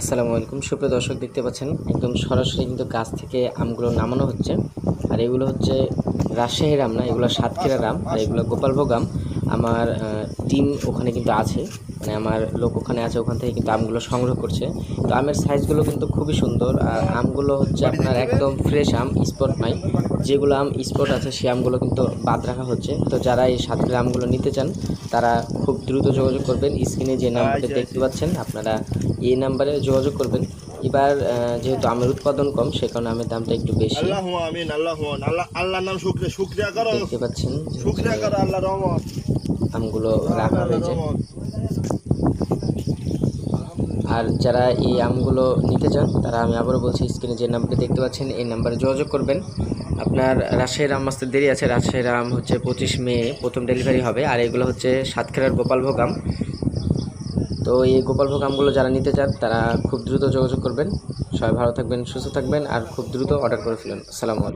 আসসালামু আলাইকুম। সুপ্রিয় দর্শক, দেখতে পাচ্ছেন একদম সরাসরি কিন্তু গাছ থেকে আমগুলো নামানো হচ্ছে। আর এগুলো হচ্ছে রাজশাহীর আম না, এগুলো সাতক্ষীরার আম আর এগুলো গোপালভোগ আম আমার টিম ওখানে কিন্তু আছে। মানে আমার লোক ওখানে আছে, ওখান থেকে কিন্তু আমগুলো সংগ্রহ করছে। তো আমের সাইজগুলো কিন্তু খুবই সুন্দর। আর আমগুলো হচ্ছে আপনার একদম ফ্রেশ আম স্পট নাই। যেগুলো আম স্পট আছে সেই আমগুলো কিন্তু বাদ রাখা হচ্ছে। তো যারা এই সাতক্ষীরা আমগুলো নিতে চান, তারা খুব দ্রুত যোগাযোগ করবেন। স্ক্রিনে যে নাম্বারটা দেখতে পাচ্ছেন, আপনারা এই নাম্বারে যোগাযোগ করবেন। এবার যেহেতু আমের উৎপাদন কম সে কারণে আমের দামটা একটু বেশি। আল্লাহ আমিন আল্লাহ আল্লাহ আল্লাহর নাম শুক্রিয়া শুক্রিয়া করো। দেখতে পাচ্ছেন করো রহমত। আমগুলো রাখা হয়েছে। আর যারা এই আমগুলো নিতে চান তারা আমি আবারও বলছি স্ক্রিনে যে নাম্বারটি দেখতে পাচ্ছেন এই নাম্বারে যোগাযোগ করবেন। আপনার রাজশাহীর আম আসতে দেরি আছে। রাজশাহীর আম হচ্ছে পঁচিশ মে প্রথম ডেলিভারি হবে। আর এগুলো হচ্ছে সাতক্ষীরার গোপালভোগ আম। তো এই গোপালভোগ আমগুলো যারা নিতে চান, তারা খুব দ্রুত যোগাযোগ করবেন। সবাই ভালো থাকবেন, সুস্থ থাকবেন, আর খুব দ্রুত অর্ডার করে ফেলুন। আসসালামু আলাইকুম।